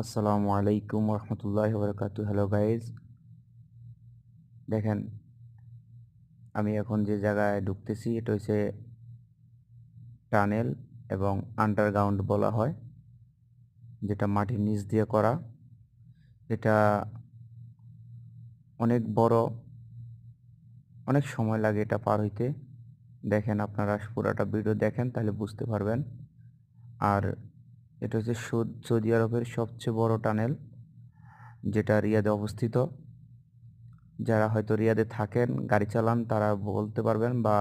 আসসালামু আলাইকুম রহমতুল্লাহ বরকাতু hello guys দেখেন, আমি এখন যে জায়গায় ঢুকতেছি, এটা হচ্ছে টানেল এবং আন্ডারগ্রাউন্ড বলা হয়, যেটা মাটির নিচ দিয়ে করা। এটা অনেক বড়, অনেক সময় লাগে এটা পার হইতে। দেখেন আপনারা পুরাটা ভিডিও দেখেন, তাহলে বুঝতে পারবেন। আর এটা হচ্ছে সৌদি আরবের সবচেয়ে বড় টানেল, যেটা রিয়াদে অবস্থিত। যারা হয়তো রিয়াদে থাকেন, গাড়ি চালান, তারা বলতে পারবেন বা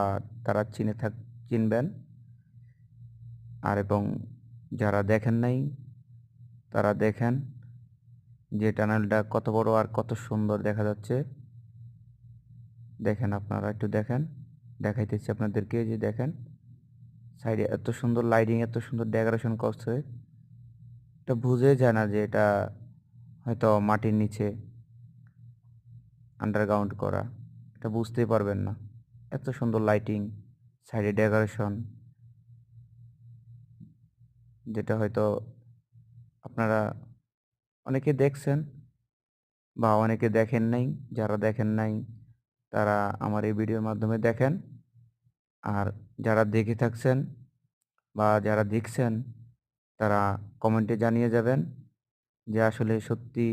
তারা চিনে থাক, চিনবেন। আর এবং যারা দেখেন নাই, তারা দেখেন যে টানেলটা কত বড় আর কত সুন্দর দেখা যাচ্ছে। দেখেন আপনারা একটু দেখেন, দেখাইতেছি আপনাদেরকে যে দেখেন, সাইডে এত সুন্দর লাইটিং এত সুন্দর ডেকোরেশন করছে। এটা বুঝে যায় না যে এটা হয়তো মাটির নিচে আন্ডারগ্রাউন্ড করা। এটা বুঝতেই পারবেন না। এত সুন্দর লাইটিং সাইডে ডেকোরেশন যেটা হয়তো আপনারা অনেকে দেখছেন বা অনেকে দেখেন নাই, যারা দেখেন নাই, তারা আমার এই ভিডিওর মাধ্যমে দেখেন। আর যারা দেখে থাকছেন বা যারা দেখছেন তারা কমেন্টে জানিয়ে যাবেন যে আসলে সত্যি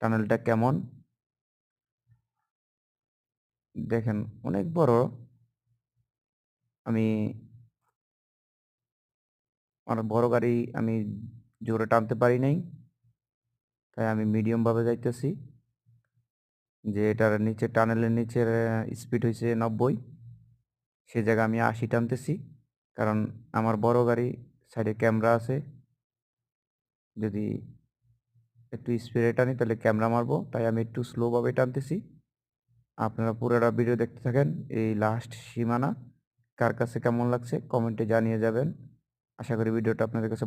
টানেলটা কেমন। দেখেন, অনেক বড়। আমি আমার বড় গাড়ি আমি জোরে টানতে পারি নাই। তাই আমি মিডিয়ামভাবে যাইতেছি। যে এটার নিচে টানেলের নিচের স্পিড হয়েছে নব্বই। সে জায়গায় আমি আশি টানতেছি। কারণ আমার বড় গাড়ি সাইডে ক্যামেরা আছে। যদি একটু স্পিডে টানি, তাহলে ক্যামেরা মারবো। তাই আমি একটু স্লোভাবে টানতেছি। আপনারা পুরোটা ভিডিও দেখতে থাকেন, এই লাস্ট সীমানা। কার কাছে কেমন লাগছে কমেন্টে জানিয়ে যাবেন। আশা করি ভিডিওটা আপনাদের কাছে